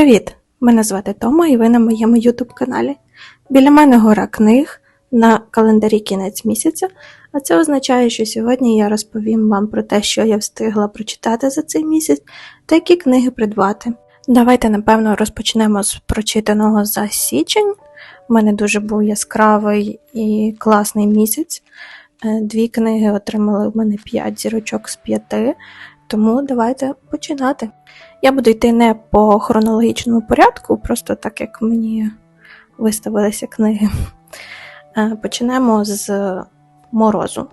Привіт! Мене звати Тома і ви на моєму YouTube каналі. Біля мене гора книг на календарі кінець місяця, а це означає, що сьогодні я розповім вам про те, що я встигла прочитати за цей місяць та які книги придбати. Давайте, напевно, розпочнемо з прочитаного за січень. У мене дуже був яскравий і класний місяць. Е, Дві книги отримали в мене 5 зірочок з 5, тому давайте починати. Я буду йти не по хронологічному порядку, просто так як мені виставилися книги. Е, Почнемо з морозу.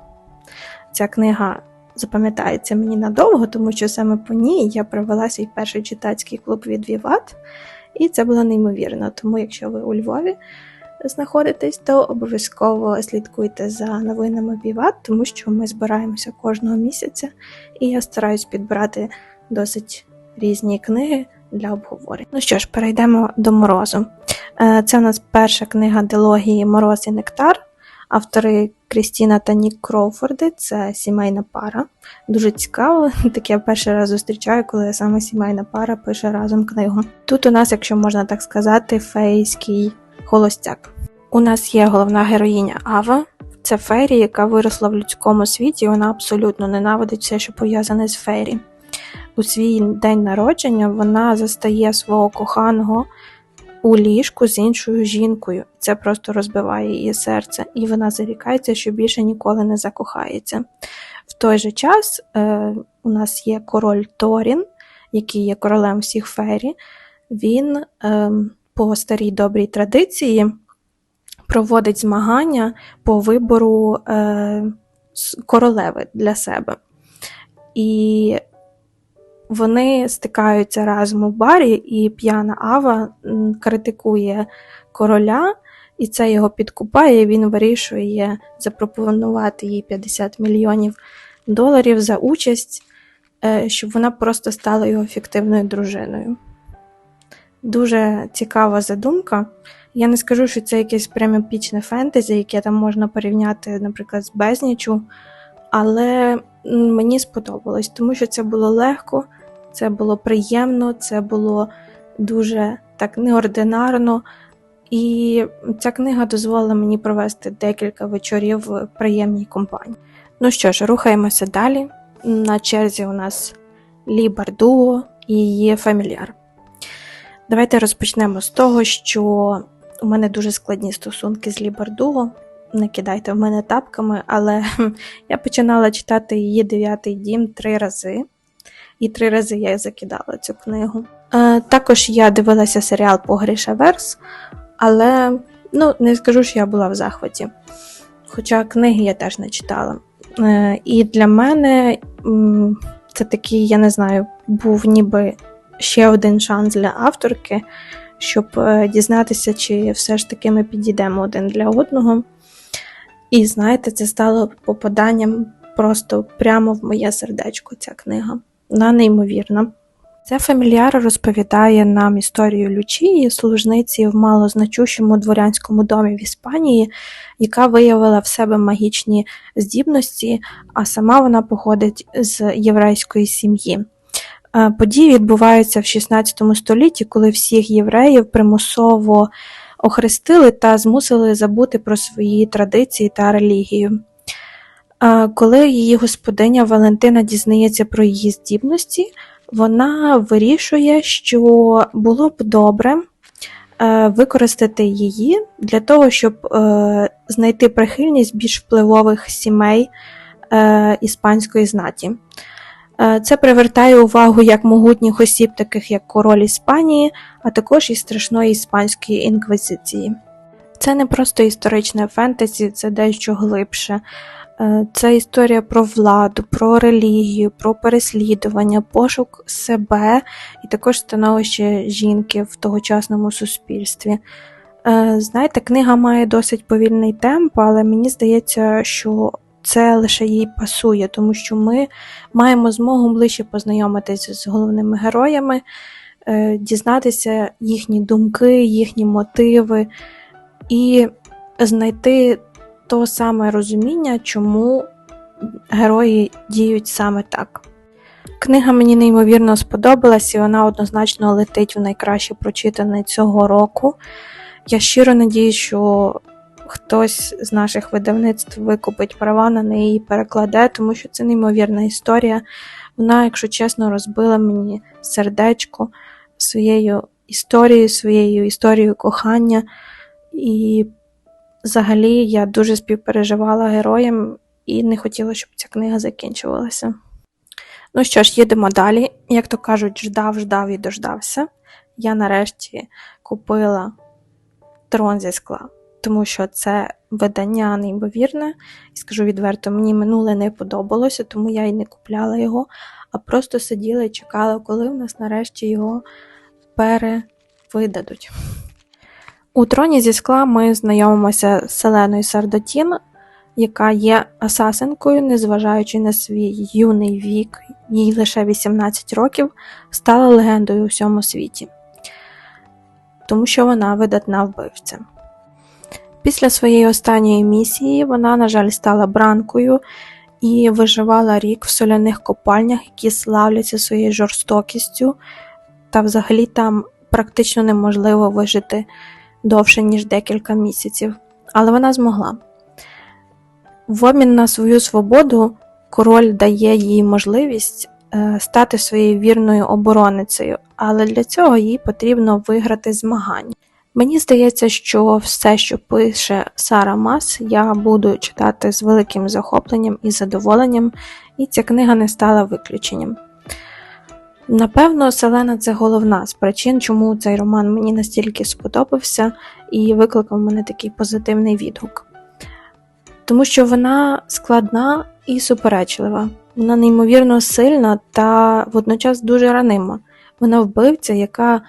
Ця книга запам'ятається мені надовго, тому що саме по ній я провела свій перший читацький клуб від Віват, і це було неймовірно. Тому, якщо ви у Львові знаходитесь, то обов'язково слідкуйте за новинами Віват, тому що ми збираємося кожного місяця, і я стараюсь підбирати досить різні книги для обговорень. Ну що ж, перейдемо до морозу. Е, Це у нас перша книга дилогії Мороз і Нектар. Автори Крістіна та Нік Кроуфорди це сімейна пара. Дуже цікаво. Таке я перший раз зустрічаю, коли саме сімейна пара пише разом книгу. Тут у нас, якщо можна так сказати, фейський холостяк. У нас є головна героїня Ава. Це Фейрі, яка виросла в людському світі, і вона абсолютно ненавидить все, що пов'язане з Фейрі. У свій день народження вона застає свого коханого у ліжку з іншою жінкою. Це просто розбиває її серце, і вона зарікається, що більше ніколи не закохається. В той же час е, у нас є король Торін, який є королем всіх фері. Він е, по старій добрій традиції проводить змагання по вибору е, королеви для себе. І вони стикаються разом у барі, і п'яна Ава критикує короля, і це його підкупає. Він вирішує запропонувати їй 50 мільйонів доларів за участь, е, щоб вона просто стала його фіктивною дружиною. Дуже цікава задумка. Я не скажу, що це якесь прям епічне фентезі, яке там можна порівняти, наприклад, з безнічю, але мені сподобалось, тому що це було легко, це було приємно, це було дуже так неординарно. І ця книга дозволила мені провести декілька вечорів в приємній компанії. Ну що ж, рухаємося далі. На черзі у нас Лі Бардуго і її фамільяр. Давайте розпочнемо з того, що у мене дуже складні стосунки з Лі Бардуго. Не кидайте в мене тапками, але я починала читати її дев'ятий дім три рази, і три рази я закидала цю книгу. Е, також я дивилася серіал Погріша Верс, але ну, не скажу, що я була в захваті. Хоча книги я теж не читала. Е, і для мене це такий, я не знаю, був ніби ще один шанс для авторки, щоб е, дізнатися, чи все ж таки ми підійдемо один для одного. І знаєте, це стало попаданням просто прямо в моє сердечко, ця книга. Вона неймовірна. Ця фамільяра розповідає нам історію Лючії, служниці в малозначущому дворянському домі в Іспанії, яка виявила в себе магічні здібності, а сама вона походить з єврейської сім'ї. Події відбуваються в 16 столітті, коли всіх євреїв примусово охрестили та змусили забути про свої традиції та релігію. Коли її господиня Валентина дізнається про її здібності, вона вирішує, що було б добре е, використати її для того, щоб е, знайти прихильність більш впливових сімей е, іспанської знаті. Е, Це привертає увагу як могутніх осіб, таких як король Іспанії, а також і страшної іспанської інквізиції. Це не просто історичне фентезі, це дещо глибше. Е, Це історія про владу, про релігію, про переслідування, пошук себе і також становище жінки в тогочасному суспільстві. Е, Знаєте, книга має досить повільний темп, але мені здається, що це лише їй пасує, тому що ми маємо змогу ближче познайомитися з головними героями, е, дізнатися їхні думки, їхні мотиви і знайти то саме розуміння, чому герої діють саме так. Книга мені неймовірно сподобалась, і вона однозначно летить в найкраще прочитане цього року. Я щиро надію, що хтось з наших видавництв викупить права на неї і перекладе, тому що це неймовірна історія. Вона, якщо чесно, розбила мені сердечко своєю історією, своєю історією кохання. І взагалі я дуже співпереживала героям і не хотіла, щоб ця книга закінчувалася. Ну що ж, їдемо далі. Як то кажуть, ждав, ждав і дождався. Я нарешті купила трон зі скла, тому що це видання неймовірне. І скажу відверто, мені минуле не подобалося, тому я й не купляла його, а просто сиділа і чекала, коли в нас нарешті його перевидадуть. У троні зі скла ми знайомимося з Селеною Сардотін, яка є асасинкою, незважаючи на свій юний вік, їй лише 18 років, стала легендою у всьому світі, тому що вона видатна вбивця. Після своєї останньої місії вона, на жаль, стала бранкою і виживала рік в соляних копальнях, які славляться своєю жорстокістю, та взагалі там практично неможливо вижити довше, ніж декілька місяців. Але вона змогла. В обмін на свою свободу король дає їй можливість е, стати своєю вірною обороницею, але для цього їй потрібно виграти змагання. Мені здається, що все, що пише Сара Мас, я буду читати з великим захопленням і задоволенням, і ця книга не стала виключенням. Напевно, Селена це головна з причин, чому цей роман мені настільки сподобався і викликав мене такий позитивний відгук. Тому що вона складна і суперечлива, вона неймовірно сильна та водночас дуже ранима. Вона вбивця, яка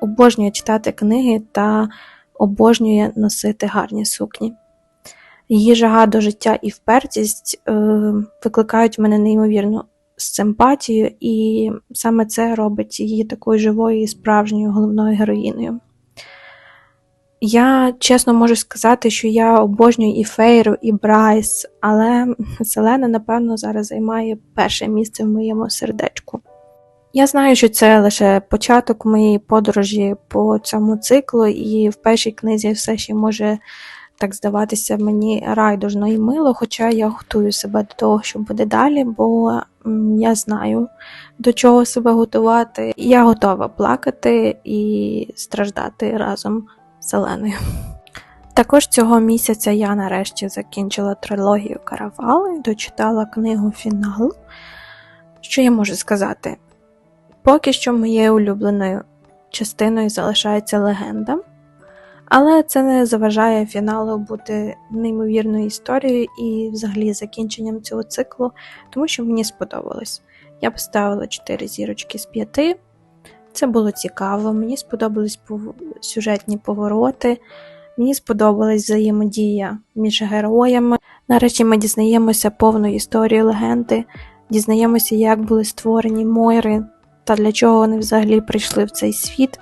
обожнює читати книги та обожнює носити гарні сукні. Її жага до життя і впертість е, викликають в мене неймовірну симпатію, і саме це робить її такою живою і справжньою головною героїною. Я чесно можу сказати, що я обожнюю і Фейру, і Брайс, але Селена, напевно, зараз займає перше місце в моєму сердечку. Я знаю, що це лише початок моєї подорожі по цьому циклу, і в першій книзі все ще може так здаватися мені райдужно і мило, хоча я готую себе до того, що буде далі, бо я знаю, до чого себе готувати. Я готова плакати і страждати разом з Селеною. Також цього місяця я нарешті закінчила трилогію Каравал і дочитала книгу Фінал. Що я можу сказати? Поки що моєю улюбленою частиною залишається легенда, але це не заважає фіналу бути неймовірною історією і взагалі закінченням цього циклу, тому що мені сподобалось. Я поставила 4 зірочки з 5. Це було цікаво, мені сподобались сюжетні повороти, мені сподобалась взаємодія між героями. Нарешті ми дізнаємося повну історію легенди, дізнаємося, як були створені Мойри та для чого вони взагалі прийшли в цей світ.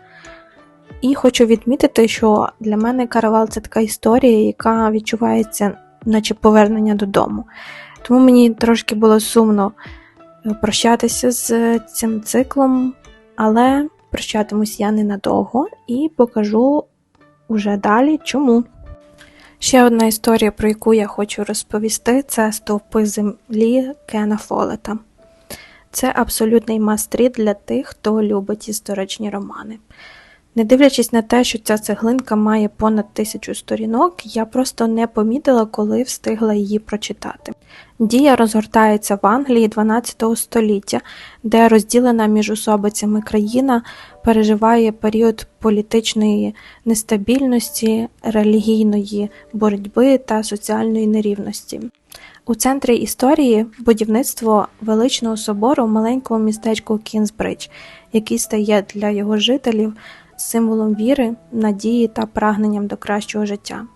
І хочу відмітити, що для мене каравал це така історія, яка відчувається, наче повернення додому. Тому мені трошки було сумно е, прощатися з цим циклом, але прощатимусь я ненадовго і покажу уже далі чому. Ще одна історія, про яку я хочу розповісти, це стовпи землі Кена Фолета. Це абсолютний мастріт для тих, хто любить історичні романи. Не дивлячись на те, що ця цеглинка має понад тисячу сторінок, я просто не помітила, коли встигла її прочитати. Дія розгортається в Англії 12 століття, де розділена між особицями країна переживає період політичної нестабільності, релігійної боротьби та соціальної нерівності. У центрі історії будівництво величного собору в маленькому містечку Кінзбридж, який стає для його жителів символом віри, надії та прагненням до кращого життя.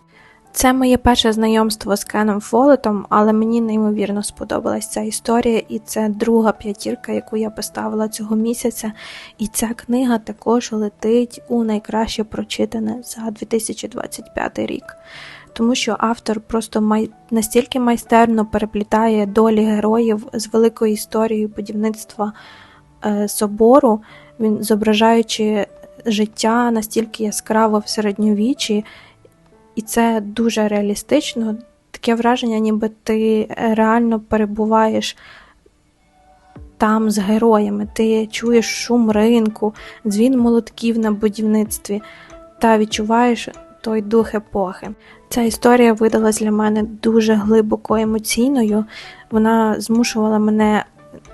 Це моє перше знайомство з Кеном Фолетом, але мені неймовірно сподобалась ця історія, і це друга п'ятірка, яку я поставила цього місяця. І ця книга також летить у найкраще прочитане за 2025 рік. Тому що автор просто май... настільки майстерно переплітає долі героїв з великою історією будівництва е, собору, він зображаючи життя настільки яскраво в середньовіччі, і це дуже реалістично. Таке враження, ніби ти реально перебуваєш там з героями. Ти чуєш шум ринку, дзвін молотків на будівництві та відчуваєш той дух епохи. Ця історія видалась для мене дуже глибоко емоційною. Вона змушувала мене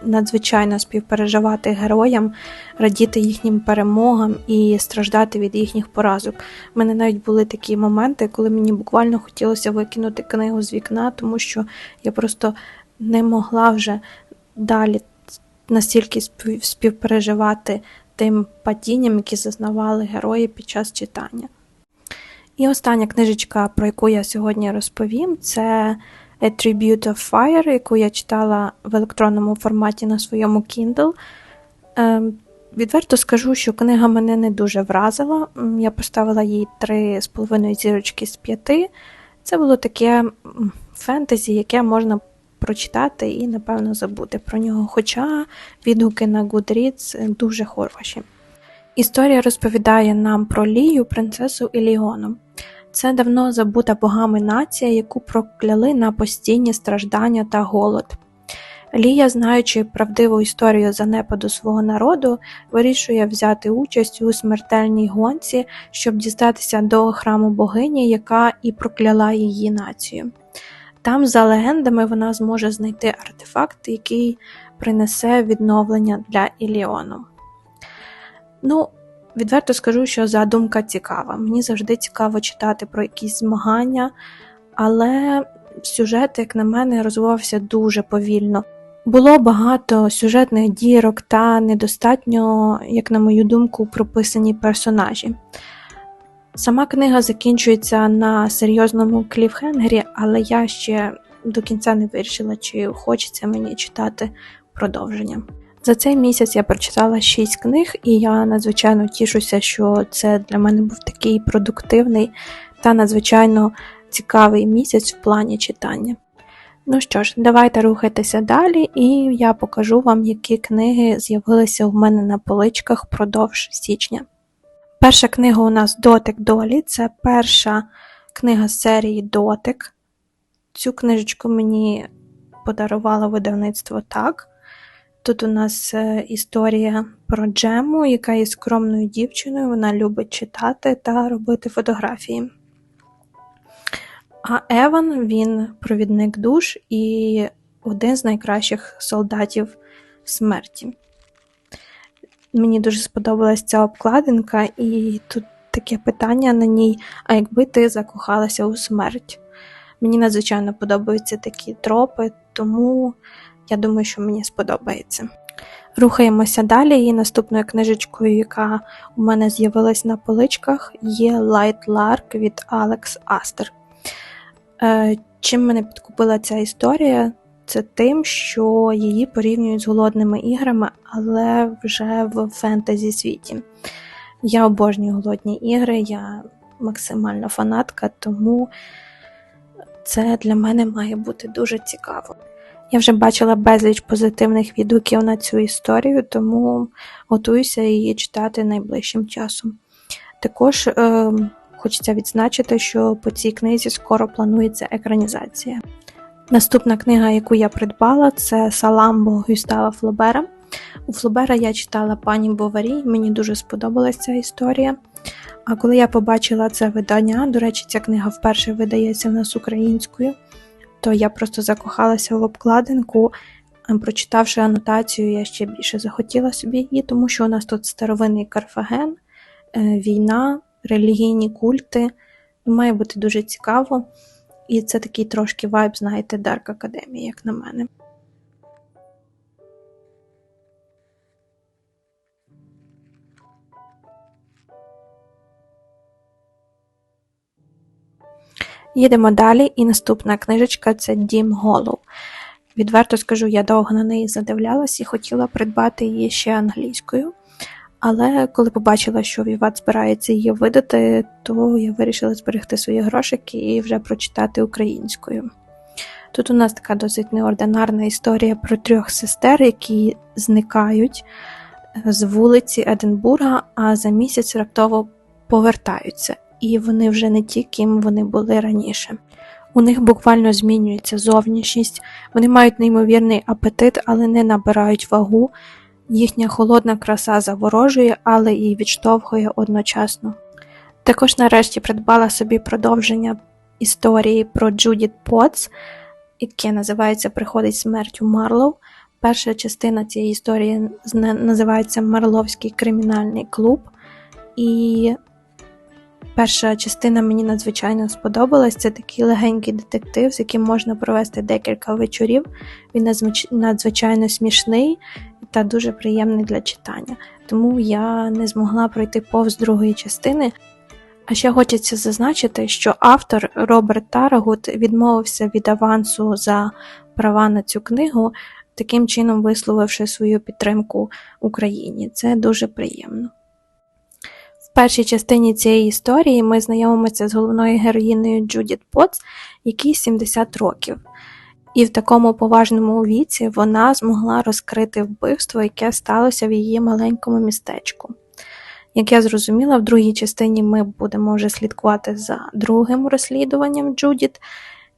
надзвичайно співпереживати героям, радіти їхнім перемогам і страждати від їхніх поразок. У мене навіть були такі моменти, коли мені буквально хотілося викинути книгу з вікна, тому що я просто не могла вже далі настільки спів- співпереживати тим падінням, які зазнавали герої під час читання. І остання книжечка, про яку я сьогодні розповім, це A Tribute of Fire, яку я читала в електронному форматі на своєму Kindle. Ем, Відверто скажу, що книга мене не дуже вразила. Я поставила їй 3,5 зірочки з 5. Це було таке фентезі, яке можна прочитати і, напевно, забути про нього. Хоча відгуки на Goodreads дуже хороші. Історія розповідає нам про Лію, принцесу Еліону. Це давно забута богами нація, яку прокляли на постійні страждання та голод. Лія, знаючи правдиву історію занепаду свого народу, вирішує взяти участь у смертельній гонці, щоб дістатися до храму богині, яка і прокляла її націю. Там, за легендами, вона зможе знайти артефакт, який принесе відновлення для Іліону. Ну, відверто скажу, що задумка цікава. Мені завжди цікаво читати про якісь змагання, але сюжет, як на мене, розвивався дуже повільно. Було багато сюжетних дірок та недостатньо, як на мою думку, прописані персонажі. Сама книга закінчується на серйозному кліфхенгері, але я ще до кінця не вирішила, чи хочеться мені читати продовження. За цей місяць я прочитала 6 книг, і я надзвичайно тішуся, що це для мене був такий продуктивний та надзвичайно цікавий місяць в плані читання. Ну що ж, давайте рухайтеся далі, і я покажу вам, які книги з'явилися в мене на поличках впродовж січня. Перша книга у нас Дотик долі. Це перша книга з серії Дотик. Цю книжечку мені подарувало видавництво так. Тут у нас е, історія про Джему, яка є скромною дівчиною, вона любить читати та робити фотографії. А Еван він провідник душ і один з найкращих солдатів смерті. Мені дуже сподобалась ця обкладинка, і тут таке питання на ній: а якби ти закохалася у смерть? Мені надзвичайно подобаються такі тропи, тому я думаю, що мені сподобається. Рухаємося далі, і наступною книжечкою, яка у мене з'явилась на поличках, є Light Lark від Алекс Астер. Чим мене підкупила ця історія? Це тим, що її порівнюють з голодними іграми, але вже в фентезі світі. Я обожнюю голодні ігри, я максимальна фанатка, тому це для мене має бути дуже цікаво. Я вже бачила безліч позитивних відгуків на цю історію, тому готуюся її читати найближчим часом. Також е, хочеться відзначити, що по цій книзі скоро планується екранізація. Наступна книга, яку я придбала, це Саламбо Гюстава Флобера. У Флобера я читала пані Боварі, мені дуже сподобалася ця історія. А коли я побачила це видання, до речі, ця книга вперше видається в нас українською, то я просто закохалася в обкладинку. Прочитавши анотацію, я ще більше захотіла собі її, тому що у нас тут старовинний Карфаген, е, війна, релігійні культи. Має бути дуже цікаво. І це такий трошки вайб, знаєте, Дарк Академії, як на мене. Їдемо далі, і наступна книжечка це Дім Голов. Відверто скажу, я довго на неї задивлялась і хотіла придбати її ще англійською. Але коли побачила, що Віват збирається її видати, то я вирішила зберегти свої грошики і вже прочитати українською. Тут у нас така досить неординарна історія про трьох сестер, які зникають з вулиці Единбурга, а за місяць раптово повертаються, і вони вже не ті, ким вони були раніше. У них буквально змінюється зовнішність, вони мають неймовірний апетит, але не набирають вагу. Їхня холодна краса заворожує, але і відштовхує одночасно. Також нарешті придбала собі продовження історії про Джудіт Потс, яке називається Приходить смертю Марлоу. Перша частина цієї історії називається Марловський кримінальний клуб. І перша частина мені надзвичайно сподобалась. Це такий легенький детектив, з яким можна провести декілька вечорів. Він надзвич- надзвичайно смішний та дуже приємний для читання. Тому я не змогла пройти повз другої частини. А ще хочеться зазначити, що автор Роберт Тарагут відмовився від авансу за права на цю книгу, таким чином висловивши свою підтримку Україні. Це дуже приємно. Першій частині цієї історії ми знайомимося з головною героїнею Джудіт Потс, якій 70 років. І в такому поважному віці вона змогла розкрити вбивство, яке сталося в її маленькому містечку. Як я зрозуміла, в другій частині ми будемо вже слідкувати за другим розслідуванням Джудіт,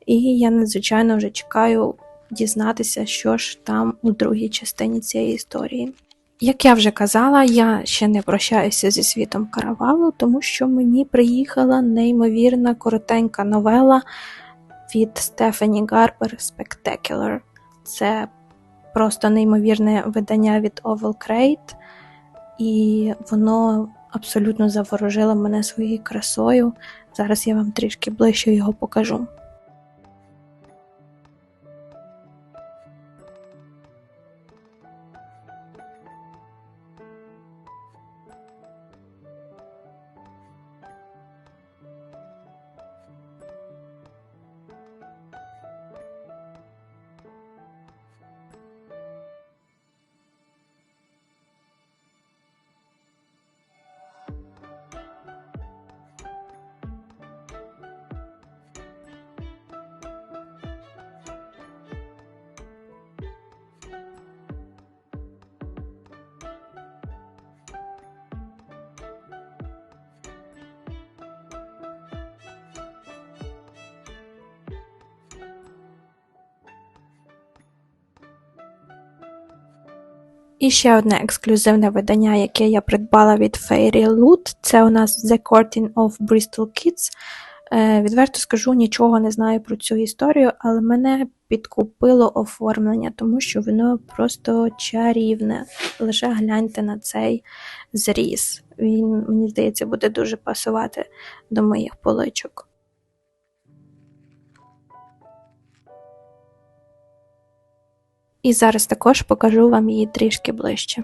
і я надзвичайно вже чекаю дізнатися, що ж там у другій частині цієї історії. Як я вже казала, я ще не прощаюся зі світом каравалу, тому що мені приїхала неймовірна коротенька новела від Стефані Гарбер Spectacular. Це просто неймовірне видання від Oval Crate, і воно абсолютно заворожило мене своєю красою. Зараз я вам трішки ближче його покажу. І ще одне ексклюзивне видання, яке я придбала від Fairy Loot, це у нас The Courting of Bristol Kids. Е, відверто скажу, нічого не знаю про цю історію, але мене підкупило оформлення, тому що воно просто чарівне. Лише гляньте на цей зріз. Він, мені здається, буде дуже пасувати до моїх поличок. І зараз також покажу вам її трішки ближче.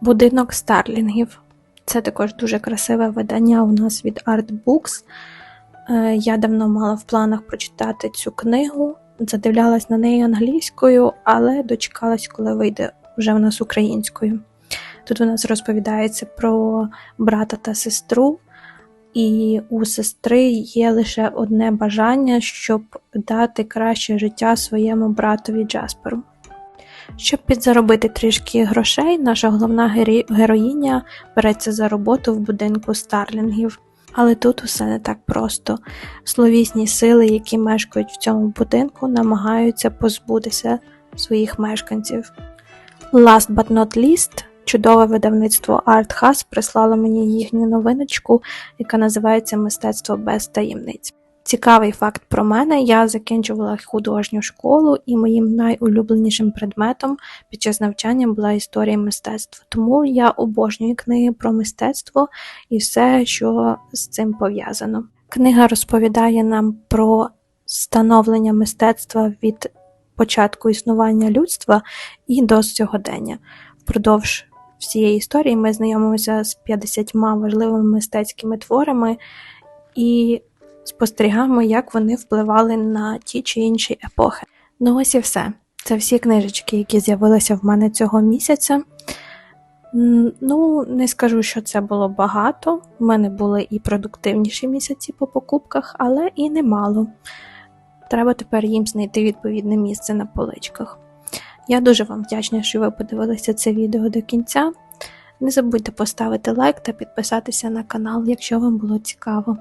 Будинок Старлінгів. Це також дуже красиве видання у нас від Artbooks. Е, Я давно мала в планах прочитати цю книгу, задивлялась на неї англійською, але дочекалась, коли вийде вже у нас українською. Тут у нас розповідається про брата та сестру, і у сестри є лише одне бажання, щоб дати краще життя своєму братові Джасперу. Щоб підзаробити трішки грошей, наша головна героїня береться за роботу в будинку старлінгів. Але тут усе не так просто. Словісні сили, які мешкають в цьому будинку, намагаються позбутися своїх мешканців. Last but not least, чудове видавництво Art House прислало мені їхню новиночку, яка називається Мистецтво без таємниць. Цікавий факт про мене: я закінчувала художню школу, і моїм найулюбленішим предметом під час навчання була історія мистецтва. Тому я обожнюю книги про мистецтво і все, що з цим пов'язано. Книга розповідає нам про становлення мистецтва від початку існування людства і до сьогодення. Впродовж всієї історії ми знайомимося з 50 важливими мистецькими творами і спостерігаємо, як вони впливали на ті чи інші епохи. Ну ось і все. Це всі книжечки, які з'явилися в мене цього місяця. Ну, не скажу, що це було багато. У мене були і продуктивніші місяці по покупках, але і немало. Треба тепер їм знайти відповідне місце на поличках. Я дуже вам вдячна, що ви подивилися це відео до кінця. Не забудьте поставити лайк та підписатися на канал, якщо вам було цікаво.